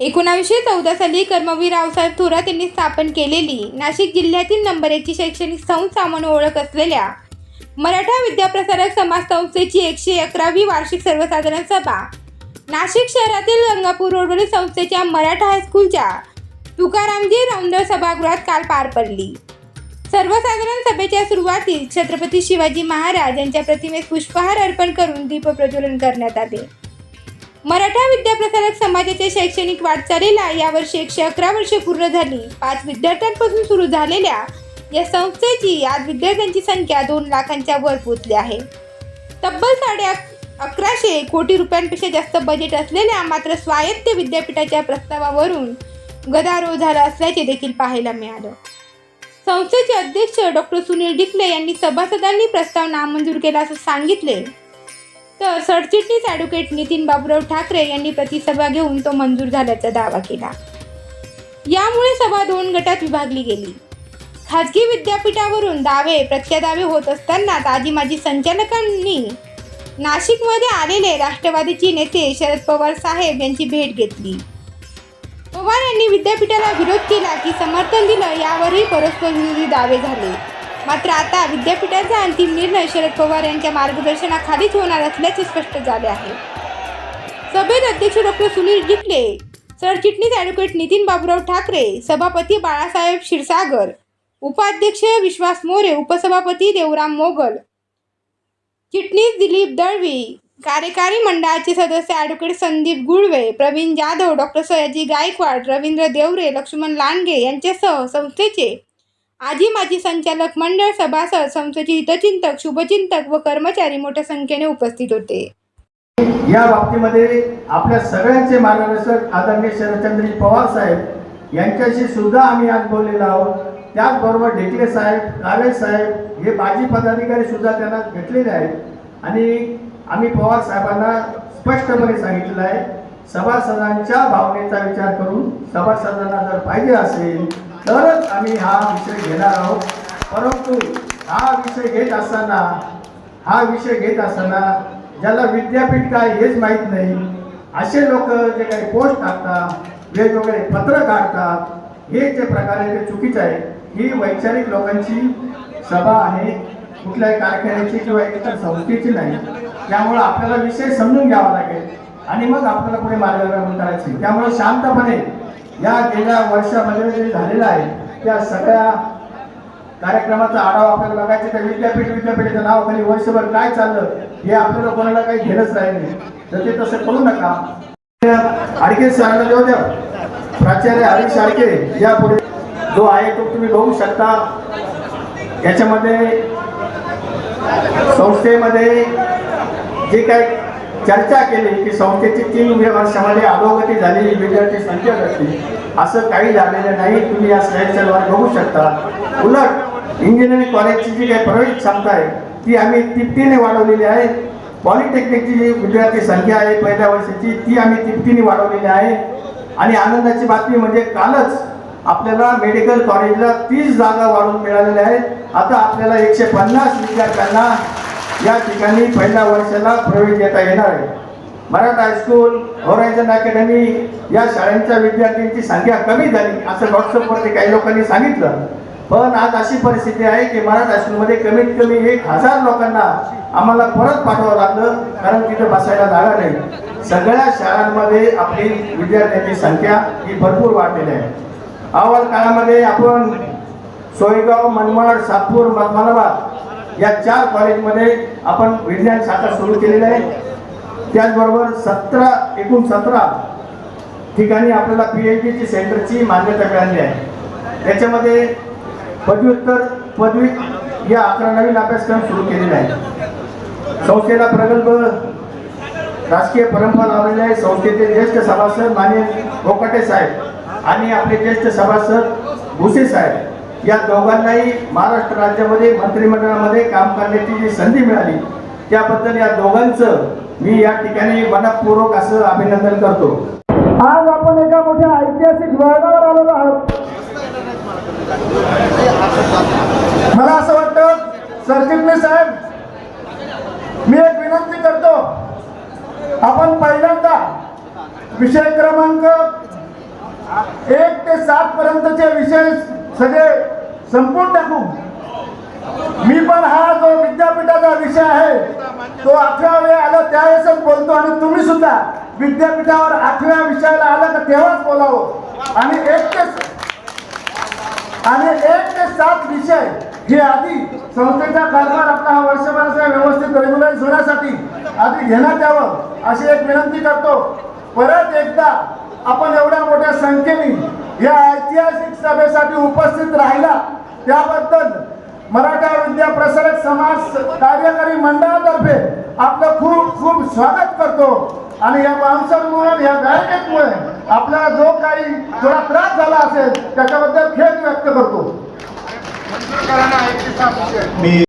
एकोणावीसशे चौदा साली कर्मवीर रावसाहेब थोरात यांनी स्थापन केलेली नाशिक जिल्ह्यातील नंबर एकची शैक्षणिक संस्था म्हणून ओळख असलेल्या मराठा विद्याप्रसारक समाज संस्थेची एकशे अकरावी वार्षिक सर्वसाधारण सभा नाशिक शहरातील गंगापूर रोडवरील संस्थेच्या मराठा हायस्कूलच्या तुकारामजी रौंदळ सभागृहात काल पार पडली. सर्वसाधारण सभेच्या सुरुवातीस छत्रपती शिवाजी महाराज यांच्या प्रतिमेस पुष्पहार अर्पण करून दीपप्रज्वलन करण्यात आले. मराठा विद्याप्रसारक समाजाच्या शैक्षणिक वाटचालीला यावर्षी एकशे अकरा वर्षे पूर्ण झाली. पाच विद्यार्थ्यांपासून सुरू झालेल्या या संस्थेची आज विद्यार्थ्यांची संख्या दोन लाखांच्या वर पोचली आहे. तब्बल साडे अकराशे कोटी रुपयांपेक्षा जास्त बजेट असलेल्या मात्र स्वायत्त विद्यापीठाच्या प्रस्तावावरून गदारोळ झाला असल्याचे देखील पाहायला मिळालं. संस्थेचे अध्यक्ष डॉक्टर सुनील डिकले यांनी सभासदांनी प्रस्ताव नामंजूर केला असं सांगितले. तर सरचिटणीस ॲडव्होकेट नितीन बाबुराव ठाकरे यांनी प्रतिसभा घेऊन तो मंजूर झाल्याचा दावा केला. यामुळे सभा दोन गटात विभागली गेली. खाजगी विद्यापीठावरून दावे प्रत्यादावे होत असताना आजी माजी संचालकांनी नाशिकमध्ये आलेले राष्ट्रवादीचे नेते शरद पवार साहेब यांची भेट घेतली. पवार यांनी विद्यापीठाला विरोध केला की समर्थन दिलं यावरही परस्पर विरोधी दावे झाले. मात्र आता विद्यापीठाचा अंतिम निर्णय शरद पवार यांच्या मार्गदर्शनाखालीच होणार असल्याचे स्पष्ट झाले आहे. सभेत अध्यक्ष डॉक्टर सुनील डिकले सरचिटणीस ॲडव्होकेट नितीन बाबुराव ठाकरे सभापती बाळासाहेब क्षीरसागर उपाध्यक्ष विश्वास मोरे उपसभापती देवराम मोगल चिटणीस दिलीप दळवी कार्यकारी मंडळाचे सदस्य ॲडव्होकेट संदीप गुळवे प्रवीण जाधव डॉक्टर सयाजी गायकवाड रवींद्र देवरे लक्ष्मण लांडगे यांच्यासह संस्थेचे आजी माजी संचालक मंडळ सभासद संस्थेचे हितचिंतक शुभचिंतक व कर्मचारी मोठ्या संख्येने उपस्थित होते. या बाबतीमध्ये आपल्या सगळ्यांचे मार्गदर्शक आदरणीय शरदचंद्रजी पवार साहेब यांच्याशी सुद्धा आम्ही आज बोललेलो आहोत. त्याचबरोबर ढेकले साहेब काळे साहेब हे माजी पदाधिकारी सुद्धा त्यांना भेटलेले आहेत. आणि आम्ही पवार साहेबांना स्पष्टपणे सांगितलेलं आहे सभासदांच्या भावनेचा विचार करून सभासदांना जर पाहिजे असेल तरच आम्ही हा विषय घेणार आहोत. परंतु हा विषय घेत असताना हा विषय घेत असताना ज्याला विद्यापीठ काय हेच माहीत नाही असे लोक जे काही पोस्ट टाकतात वेगवेगळे पत्र काढतात हे जे प्रकारे ते चुकीचं आहे ही वैचारिक लोकांची सभा आहे. कुठल्याही कारखान्याची किंवा इतर संस्थेची नाही. त्यामुळं आपल्याला विषय समजून घ्यावा लागेल. आणि मग आपल्याला पुढे मार्गदर्शन करायचे त्यामुळे शांतपणे या गेल्या वर्षामध्ये जे झालेलं आहे त्या सगळ्या कार्यक्रमाचा आढावा आपल्याला बघायचा त्या विद्यापीठ विद्यापीठाच्या नावाखाली वर्षभर काय चाललं हे आपल्याला कोणाला काही घेणंच राहिले तर ते तसं करू नका. आडके सरांना देऊ द्या. प्राचार्य हरीश आडके यापुढे जो आहे तो तुम्ही बघू शकता. याच्यामध्ये संस्थेमध्ये जे काही चर्चा केली की संस्थेची तीन वर्षामध्ये अधोगती झालेली विद्यार्थी संख्या असते असं काही झालेलं नाही. तुम्ही या स्लाईडवर बघू शकता. उलट इंजिनिअरिंग कॉलेजची जी काही प्रवेश क्षमता आहे ती आम्ही तिपटीने वाढवलेली आहे. पॉलिटेक्निकची जी विद्यार्थी संख्या आहे पहिल्या वर्षाची ती आम्ही तिपटीने वाढवलेली आहे. आणि आनंदाची बातमी म्हणजे कालच आपल्याला मेडिकल कॉलेजला तीस जागा वाढवून मिळालेल्या आहेत. आता आपल्याला एकशे पन्नास विद्यार्थ्यांना या ठिकाणी पहिल्या वर्षाला प्रवेश घेता येणार आहे. मराठा हायस्कूल होरायझन अकॅडमी या शाळांच्या विद्यार्थ्यांची संख्या कमी झाली असं व्हॉट्सअपवरती काही लोकांनी सांगितलं. पण आज अशी परिस्थिती आहे की मराठा हायस्कूलमध्ये कमीत कमी एक हजार लोकांना आम्हाला परत पाठवावं लागलं कारण तिथं बसायला जागा नाही. सगळ्या शाळांमध्ये आपली विद्यार्थ्यांची संख्या ही भरपूर वाढलेली आहे. अहवाल काळामध्ये आपण सोयगाव मनमाड सातपूर मधमानाबाद या चार कॉलेजमध्ये आपण विज्ञान शाखा सुरू केलेली आहे. त्याचबरोबर सतरा एकूण सतरा ठिकाणी आपल्याला पी एच डीची सेंटरची मान्यता मिळाली आहे. त्याच्यामध्ये पदव्युत्तर पदवी या अकरा नवीन अभ्यासक्रम सुरू केलेले आहे संस्थेला प्रगल्भ राजकीय परंपरा लावलेली आहे. संस्थेचे ज्येष्ठ सभासद मान्य कोकाटे साहेब आणि आपले ज्येष्ठ सभासद भुसे साहेब. या दोघांनाही महाराष्ट्र राज्यामध्ये मंत्रिमंडळामध्ये काम करण्याची जी संधी मिळाली त्याबद्दल या दोघांचं मी या ठिकाणी मनपूर्वक असं अभिनंदन करतो. आज आपण एका मोठ्या ऐतिहासिक वळणावर आलेलो आहोत. मला असं वाटतं सरचिटणीस साहेब मी एक विनंती करतो आपण पहिल्यांदा विषय क्रमांक एक सात पर्यंतचे विषय सगळे संपून टाकू. मी पण हा जो विद्यापीठाचा विषय आहे तो आठव्या वेळ आला त्यावेळेसच बोलतो आणि तुम्ही सुद्धा विद्यापीठावर आठव्या विषयाला आला का तेव्हाच बोलावं. आणि एक ते आणि एक ते सात विषय हे आधी संस्थेचा कारभार आपला हा वर्षभराचा व्यवस्थित रेग्युलाइज होण्यासाठी आधी घेण्यात यावं अशी एक विनंती करतो. परत एकदा आपण एवढ्या मोठ्या संख्येने या ऐतिहासिक सभेसाठी उपस्थित राहिला. त्याबद्दल मराठा विद्या प्रसारक समाज कार्यकारी मंडळातर्फे आपलं खूप खूप स्वागत करतो. आणि या माणसांमुळे या बॅरिकेडमुळे आपल्याला जो काही थोडा त्रास झाला असेल त्याच्याबद्दल खेद व्यक्त करतो. मी